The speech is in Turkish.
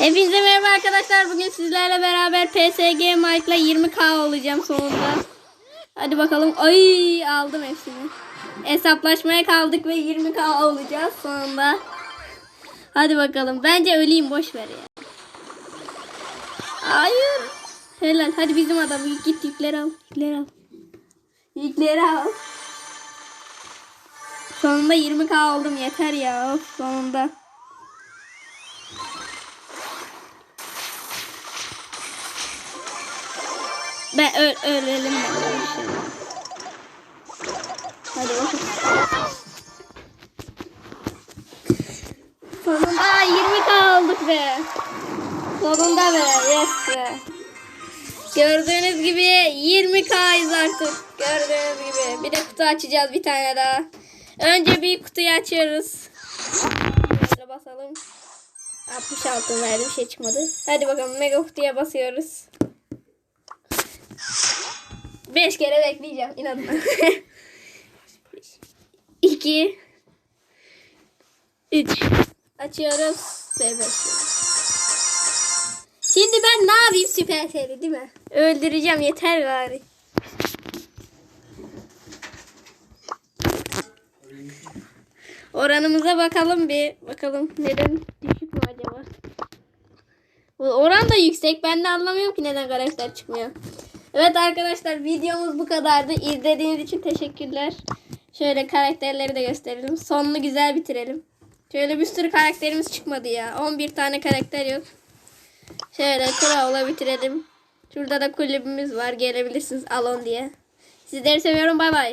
Hepinize merhaba arkadaşlar. Bugün sizlerle beraber PSG Mike'la 20k olacağım sonunda. Hadi bakalım. Ay aldım hepsini. Hesaplaşmaya kaldık ve 20k olacağız sonunda. Hadi bakalım. Bence öleyim boş ver ya. Hayır. Helal. Hadi bizim adam git yükleri al. Yükleri al. Yükleri al. Sonunda 20k oldum yeter ya. Of, sonunda. Ben öl ölelim ben. Hadi bakalım. Sonunda 20k olduk be. Sonunda be. Yes be. Gördüğünüz gibi 20k'yız artık. Gördüğünüz gibi. Bir de kutu açacağız bir tane daha. Önce bir kutuyu açıyoruz. Şöyle basalım. 66 verdi bir şey çıkmadı. Hadi bakalım mega kutuya basıyoruz. 5 kere bekleyeceğim inadına. 2 3 Açıyoruz ve. Şimdi ben ne yapayım süper seri değil mi? Öldüreceğim yeter gari. Oranımıza bakalım bir. Bakalım neden düşük mü acaba? Oran da yüksek. Ben de anlamıyorum ki neden karakter çıkmıyor. Evet arkadaşlar videomuz bu kadardı. İzlediğiniz için teşekkürler. Şöyle karakterleri de gösterelim. Sonunu güzel bitirelim. Şöyle bir sürü karakterimiz çıkmadı ya. 11 tane karakter yok. Şöyle Krav'la bitirelim. Şurada da kulübümüz var. Gelebilirsiniz Alon diye. Sizleri seviyorum. Bay bay.